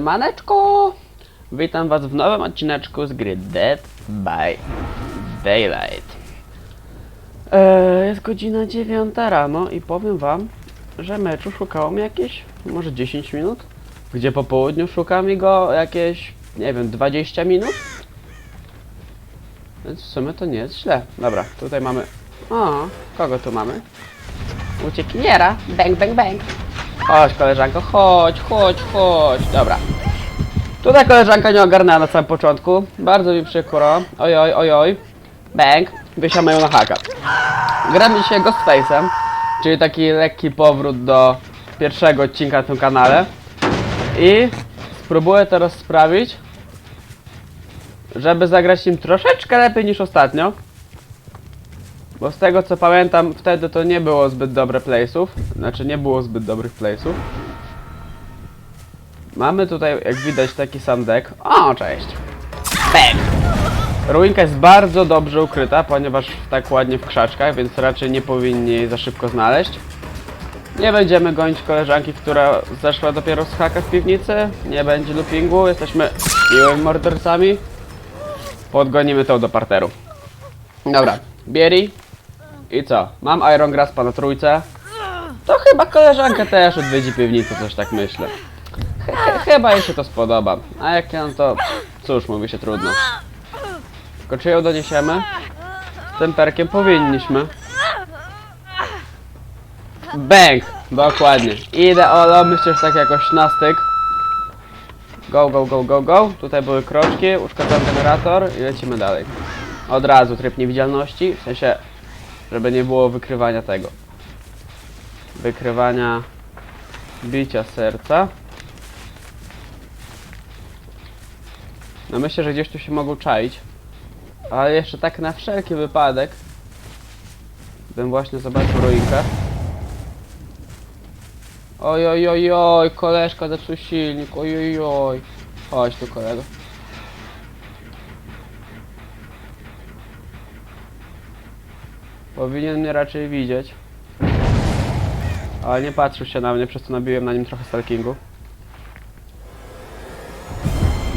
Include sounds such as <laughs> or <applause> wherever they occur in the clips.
Siemaneczko! Witam was w nowym odcineczku z gry Dead by Daylight. Eee, jest godzina 9 rano i powiem wam, że meczu szukało mi jakieś może 10 minut, gdzie po południu szuka mi go jakieś, nie wiem, 20 minut. Więc w sumie to nie jest źle. Dobra, tutaj mamy... O, kogo tu mamy? Uciekiniera! Bang, bang, bang! Chodź koleżanko, chodź, chodź, chodź. Dobra. Tutaj koleżanka nie ogarnęła na samym początku. Bardzo mi przykro. Ojoj, ojoj. Bang. Wysiamy ją na haka. Gramy dzisiaj Ghostface'em, czyli taki lekki powrót do pierwszego odcinka na tym kanale. I spróbuję teraz sprawić, żeby zagrać nim troszeczkę lepiej niż ostatnio. Bo z tego co pamiętam, wtedy to nie było zbyt dobre playsów. Znaczy nie było zbyt dobrych playsów. Mamy tutaj, jak widać, taki sam deck. O, cześć! Bang! Ruinka jest bardzo dobrze ukryta, ponieważ tak ładnie w krzaczkach, więc raczej nie powinni jej za szybko znaleźć. Nie będziemy gonić koleżanki, która zeszła dopiero z haka w piwnicy. Nie będzie loopingu, jesteśmy miłymi mordercami. Podgonimy tą do parteru. Dobra, Bieri. I co? Mam Iron Graspa na trójce. To chyba koleżanka też odwiedzi piwnicę, coś tak myślę. Ch ch chyba jej się to spodoba. A jak nie, no to cóż, mówi się trudno. Tylko czy ją doniesiemy? Tym perkiem powinniśmy. Bang! Dokładnie. Idę Olo, myślę, że tak jakoś na styk. Go, go, go, go, go. Tutaj były kroczki, uszkodzony generator i lecimy dalej. Od razu tryb niewidzialności, w sensie, żeby nie było wykrywania tego. Wykrywania bicia serca. No myślę, że gdzieś tu się mogą czaić. Ale jeszcze tak na wszelki wypadek bym właśnie zobaczył ruinkę. Oj, oj, oj, oj, koleżka zepsuł silnik, oj, oj, oj. Chodź tu kolego. Powinien mnie raczej widzieć. Ale nie patrzył się na mnie, przez co nabiłem na nim trochę stalkingu.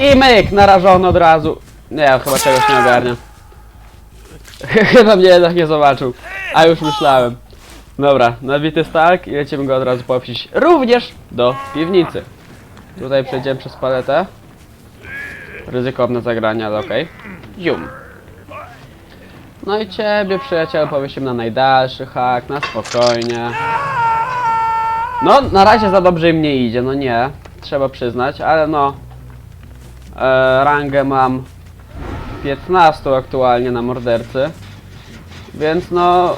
I myk, narażony od razu. Nie, chyba czegoś nie ogarnia. <laughs> chyba mnie jednak nie zobaczył. A już myślałem. Dobra, nabity stalk i lecimy go od razu popsić również do piwnicy. Tutaj przejdziemy przez paletę. Ryzykowne zagranie, ale okej. Zium. No i ciebie przyjaciel powiesimy na najdalszy hak, na spokojnie. No, na razie za dobrze im nie idzie, no nie. Trzeba przyznać, ale no. E, rangę mam 15 aktualnie na mordercy. Więc no,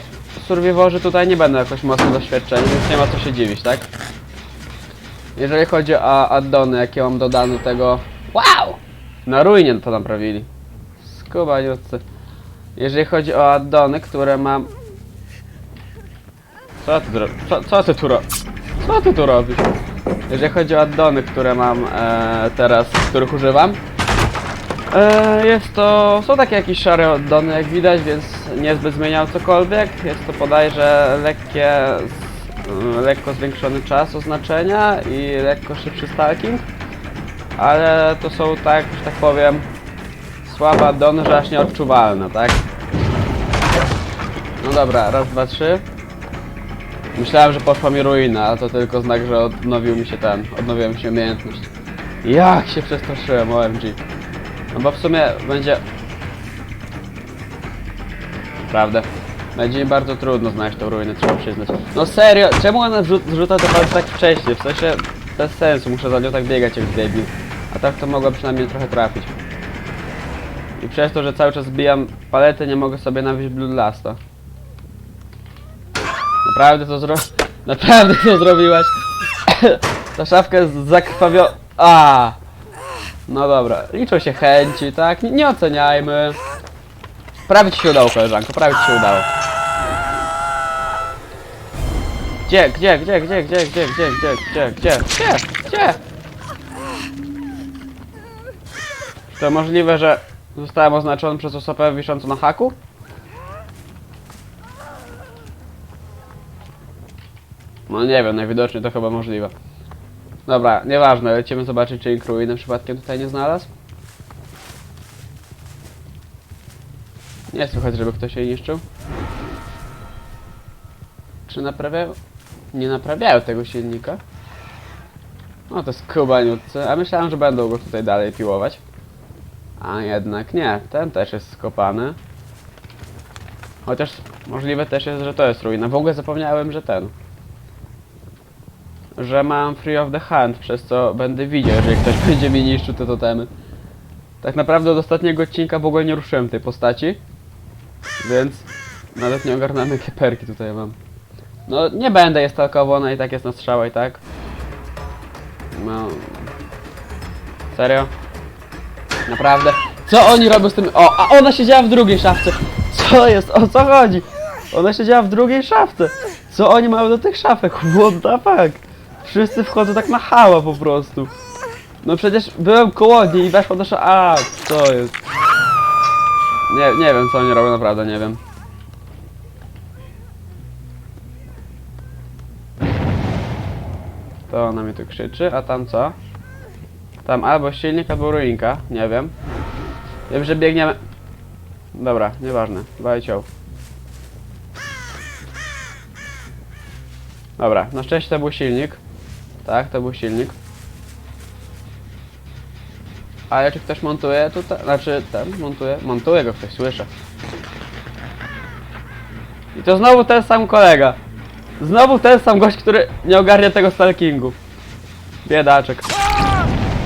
survivorzy tutaj nie będą jakoś mocno doświadczeni, więc nie ma co się dziwić, tak? Jeżeli chodzi o addony, jakie mam dodane do tego... Wow! Na ruinie to naprawili. Skubaniutcy. Jeżeli chodzi o addony, które mam... Co ty, co, co ty tu ro... Co ty tu robisz? Jeżeli chodzi o addony, które mam e, teraz, których używam, e, jest to... są takie jakieś szare addony jak widać, więc niezbyt zmieniał cokolwiek. Jest to bodajże lekkie... Z, lekko zwiększony czas oznaczenia i lekko szybszy stalking. Ale to są tak, że tak powiem, słabe addony, że aż nieodczuwalne, tak? No dobra, raz, dwa, trzy. Myślałem, że poszła mi ruina, ale to tylko znak, że odnowił mi się ten, odnowiła mi się umiejętność. Jak się przestraszyłem, OMG. No bo w sumie będzie... Prawda. Będzie mi bardzo trudno znaleźć tą ruinę, trzeba przyznać. No serio, czemu ona wrzu wrzuca te palce tak wcześnie? W sensie, bez sensu, muszę za nią tak biegać jak debil. A tak to mogła przynajmniej trochę trafić. I przez to, że cały czas zbijam palety, nie mogę sobie nawieźć Bloodlasta. Naprawdę to zro... Naprawdę to zrobiłaś. Ta szafka jest zakrwawio... A. No dobra, liczą się chęci, tak? Nie, nie oceniajmy. Prawie ci się udało, koleżanko, prawie ci się udało. Gdzie, gdzie, gdzie, gdzie, gdzie, gdzie, gdzie, gdzie, gdzie, gdzie, gdzie, gdzie? To możliwe, że zostałem oznaczony przez osobę wiszącą na haku? No nie wiem, najwidoczniej to chyba możliwe. Dobra, nieważne, lecimy zobaczyć, czy Ink Ruiny przypadkiem tutaj nie znalazł. Nie słychać, żeby ktoś jej niszczył. Czy naprawiają? Nie naprawiają tego silnika. No to jest kubaniutce, a myślałem, że będą go tutaj dalej piłować. A jednak nie, ten też jest skopany. Chociaż możliwe też jest, że to jest ruina. W ogóle zapomniałem, że ten. Że mam free of the hand, przez co będę widział, jeżeli ktoś <laughs> będzie mi niszczył te totemy. Tak naprawdę od ostatniego odcinka w ogóle nie ruszyłem tej postaci. Więc nawet nie ogarnamy jakie perki tutaj mam. No nie będę je stalkował, ona i tak jest na strzała i tak. No. Serio? Naprawdę? Co oni robią z tym? O, a ona siedziała w drugiej szafce. Co jest? O co chodzi? Ona siedziała w drugiej szafce. Co oni mają do tych szafek? What the fuck? Wszyscy wchodzą tak na hała po prostu. No przecież byłem koło niej i weszła do szafy. A, co jest? Nie, nie wiem co oni robią, naprawdę nie wiem. To ona mi tu krzyczy, a tam co? Tam albo silnik, albo ruinka, nie wiem. Wiem, że biegniemy... Dobra, nieważne, bajcioł. Dobra, na szczęście to był silnik. Tak, to był silnik. Ale czy ktoś montuje tutaj? Znaczy, ten montuje? Montuje go ktoś, słyszę. I to znowu ten sam kolega. Znowu ten sam gość, który nie ogarnia tego stalkingu. Biedaczek.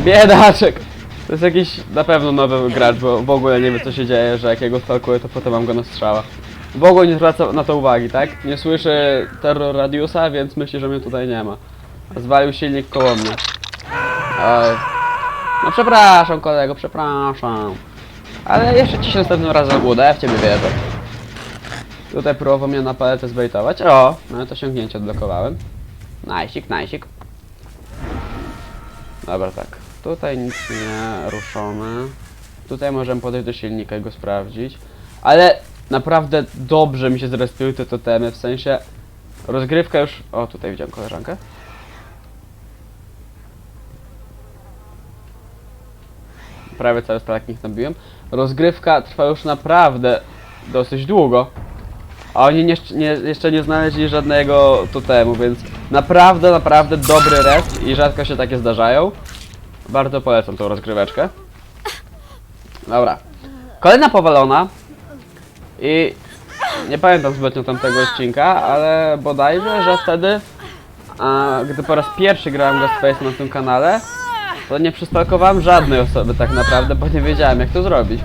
Biedaczek! To jest jakiś na pewno nowy gracz, bo w ogóle nie wie co się dzieje, że jak ja go stalkuję, to potem mam go na strzała. W ogóle nie zwraca na to uwagi, tak? Nie słyszy terror radiusa, więc myśli, że mnie tutaj nie ma. Zwalił silnik koło mnie. Oj. No przepraszam kolego, przepraszam. Ale jeszcze ci się następnym razem uda, ja w ciebie wierzę. Tutaj próbował mnie na paletę zbejtować. O, no to osiągnięcie odblokowałem. Najsik, najsik. Dobra, tak. Tutaj nic nie ruszone. Tutaj możemy podejść do silnika i go sprawdzić. Ale naprawdę dobrze mi się zrespiły te totemy, w sensie rozgrywka już... O, tutaj widziałem koleżankę. Prawie cały stalking nabiłem. Rozgrywka trwa już naprawdę dosyć długo. A oni nie, nie, jeszcze nie znaleźli żadnego totemu, więc naprawdę, naprawdę dobry rest i rzadko się takie zdarzają. Bardzo polecam tą rozgryweczkę. Dobra. Kolejna powalona. I nie pamiętam zbytnio tamtego odcinka, ale bodajże, że wtedy, a, gdy po raz pierwszy grałem Ghostface na tym kanale, to nie przystalkowałem żadnej osoby tak naprawdę, bo nie wiedziałem jak to zrobić.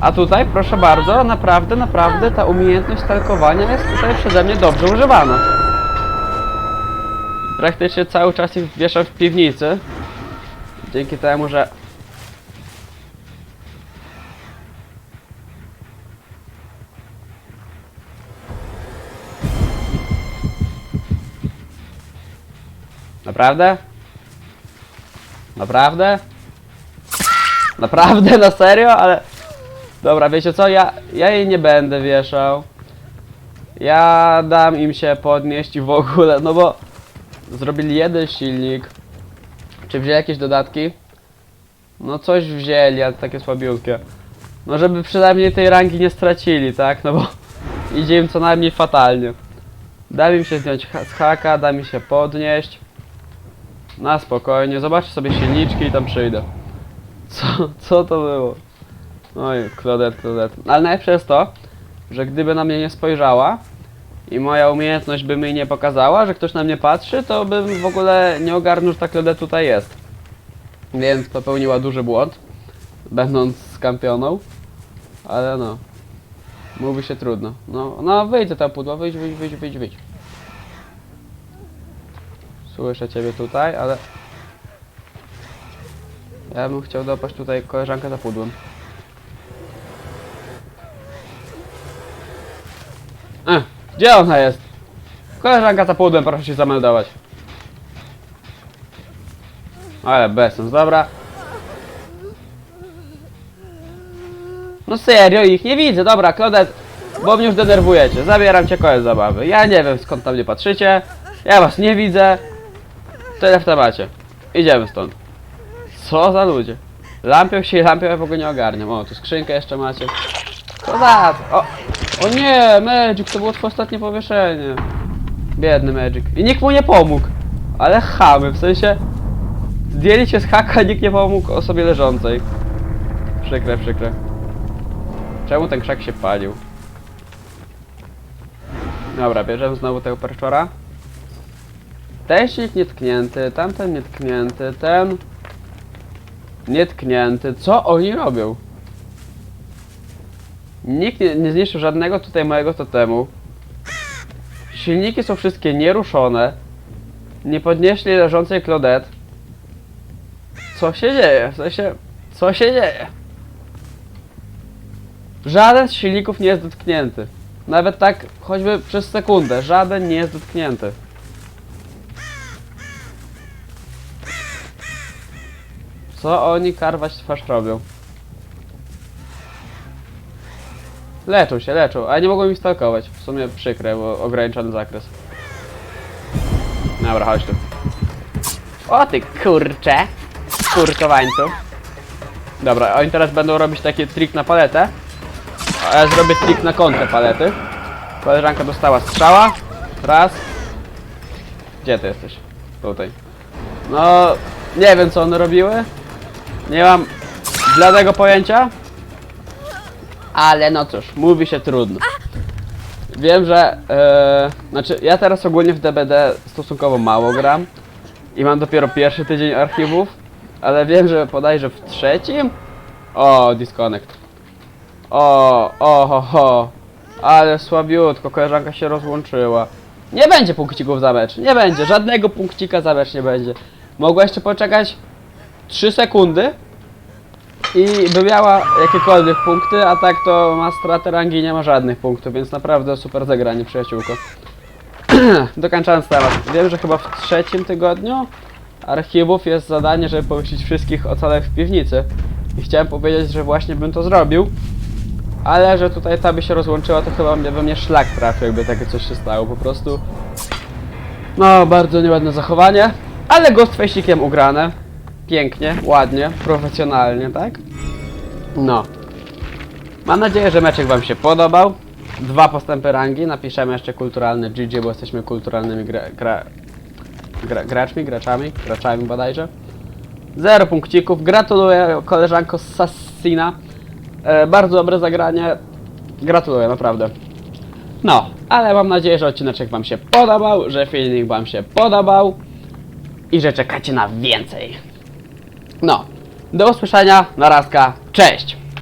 A tutaj, proszę bardzo, naprawdę, naprawdę ta umiejętność stalkowania jest tutaj przeze mnie dobrze używana. Praktycznie cały czas ich wieszam w piwnicy. Dzięki temu, że... Naprawdę? Naprawdę? Naprawdę, na serio? Ale... Dobra, wiecie co? Ja, ja jej nie będę wieszał. Ja dam im się podnieść i w ogóle, no bo zrobili jeden silnik. Czy wzięli jakieś dodatki? No coś wzięli, ale takie słabiutkie. No żeby przynajmniej tej rangi nie stracili, tak? No bo <laughs> idzie im co najmniej fatalnie. Dam im się zdjąć ha- z haka, dam im się podnieść. Na spokojnie, zobaczę sobie silniczki i tam przyjdę. Co, co to było? Oj, Claudette, Claudette. Ale najlepsze jest to, że gdyby na mnie nie spojrzała i moja umiejętność by mi nie pokazała, że ktoś na mnie patrzy, to bym w ogóle nie ogarnął, że ta Claudette tutaj jest. Więc popełniła duży błąd, będąc skampioną. Ale no, mówi się trudno. No, no wyjdź za ta pudła, wyjdź, wyjdź, wyjdź, wyjdź, wyjdź. Słyszę ciebie tutaj, ale... Ja bym chciał dopaść tutaj koleżankę za pudłem. E, gdzie ona jest? Koleżanka za pudłem, proszę się zameldować. Ale bez sens, dobra. No serio, ich nie widzę, dobra, Claudette, bo mnie już denerwujecie. Zabieram cię koniec zabawy. Ja nie wiem skąd tam nie patrzycie. Ja was nie widzę. Tyle w temacie. Idziemy stąd. Co za ludzie. Lampią się i lampią, ja w ogóle nie ogarniam. O, tu skrzynkę jeszcze macie. Co za? O, o nie, Magic, to było twoje ostatnie powieszenie. Biedny Magic. I nikt mu nie pomógł. Ale chamy, w sensie... Zdjęli się z haka, nikt nie pomógł osobie leżącej. Przykre, przykre. Czemu ten krzak się palił? Dobra, bierzemy znowu tego perczora. Ten silnik nietknięty, tamten nietknięty, ten... Nietknięty. Co oni robią? Nikt nie, nie zniszczył żadnego tutaj mojego totemu. Silniki są wszystkie nieruszone. Nie podnieśli leżącej Claudette. Co się dzieje? W sensie, co się dzieje? Żaden z silników nie jest dotknięty. Nawet tak, choćby przez sekundę, żaden nie jest dotknięty. Co oni karwać twarz robią? Leczą się, leczą, ale nie mogą mi stalkować. W sumie przykre, bo ograniczony zakres. Dobra, chodź tu. O ty kurcze! Kurkowańcu. Dobra, oni teraz będą robić taki trik na paletę. A ja zrobię trik na końcu palety. Koleżanka dostała strzała. Raz. Gdzie ty jesteś? Tutaj. No, nie wiem co one robiły. Nie mam bladego pojęcia. Ale no cóż, mówi się trudno. Wiem, że. E, znaczy, ja teraz ogólnie w DBD stosunkowo mało gram. I mam dopiero pierwszy tydzień archiwów. Ale wiem, że bodajże w trzecim. O, disconnect. O, o, ho, ho. Ale słabiutko, koleżanka się rozłączyła. Nie będzie punkcików za mecz, nie będzie, żadnego punkcika za mecz nie będzie. Mogła jeszcze poczekać 3 sekundy i by miała jakiekolwiek punkty, a tak to ma stratę rangi i nie ma żadnych punktów, więc naprawdę super zagranie, przyjaciółko. <clears throat> Dokończając temat, wiem, że chyba w trzecim tygodniu archiwów jest zadanie, żeby pomyśleć wszystkich ocalek w piwnicy. I chciałem powiedzieć, że właśnie bym to zrobił, ale że tutaj ta by się rozłączyła, to chyba we mnie szlak trafił, jakby takie coś się stało. Po prostu. No, bardzo nieładne zachowanie, ale Ghostface'ikiem ugrane. Pięknie, ładnie, profesjonalnie, tak? No. Mam nadzieję, że meczek Wam się podobał. Dwa postępy rangi, napiszemy jeszcze kulturalny GG, bo jesteśmy kulturalnymi gra, gra, gra, graczmi, graczami, graczami bodajże. Zero punkcików. Gratuluję koleżanko z Sassina. E, bardzo dobre zagranie. Gratuluję, naprawdę. No, ale mam nadzieję, że odcineczek Wam się podobał, że filmik Wam się podobał i że czekacie na więcej. No, do usłyszenia, narazka, cześć!